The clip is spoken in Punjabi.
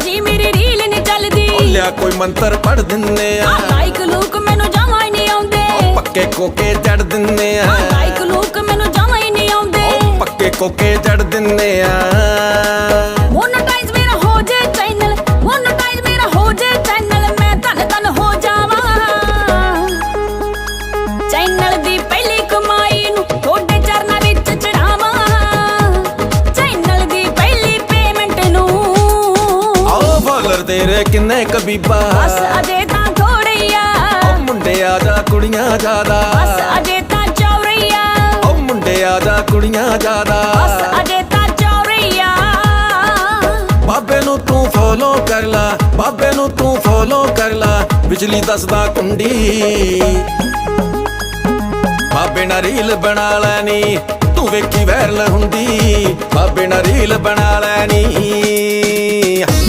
ਭਾਜੀ ਮੇਰੀ ਰੀਲ ਨਹੀਂ ਚੱਲਦੀ। ਲਿਆ ਕੋਈ ਮੰਤਰ ਪੜ ਦਿੰਨੇ ਆ। ਲਾਈਕ ਲੂਕ ਮੈਨੂੰ ਜਮਾ ਹੀ ਨਹੀਂ ਆਉਂਦੇ। ਪੱਕੇ ਕੋਕੇ ਜੜ ਦਿੰਨੇ ਆ। ਆ ਲਾਈਕ ਲੂਕ ਮੈਨੂੰ ਜਮਾ ਹੀ ਨਹੀਂ ਆਉਂਦੇ। ਪੱਕੇ ਕੋਕੇ ਜੜ ਦਿੰਨੇ ਆ। ਫਾਲਰ ਤੇਰੇ ਕਿੰਨੇ ਕਬੀਬਾ ਬਸ ਅਜੇ ਤਾਂ ਥੋੜੀ ਆ ਓ ਮੁੰਡੇ ਆ ਜਾ ਕੁੜੀਆਂ ਜ਼ਿਆਦਾ? ਬਸ ਅਜੇ ਤਾਂ ਚੌਰੀ ਆ ਓ ਮੁੰਡੇ ਆ ਜਾ ਕੁੜੀਆਂ ਜ਼ਿਆਦਾ? ਬਸ ਅਜੇ ਤਾਂ ਚੌਰੀ ਆ ਬਾਬੇ ਨੂੰ ਤੂੰ ਫੋਲੋ ਕਰ ਲਾ ਬਾਬੇ ਨੂੰ ਤੂੰ ਫੋਲੋ ਕਰ ਲਾ ਬਿਜਲੀ ਦੱਸਦਾ ਕੁੰਡੀ। ਬਾਬੇ ਨਾਲ ਰੀਲ ਬਣਾ ਲੈਣੀ ਤੂੰ ਵੇਖੀ ਵਾਇਰਲ ਹੁੰਦੀ। ਬਾਬੇ ਨਾਲ ਰੀਲ ਬਣਾ ਲੈਣੀ।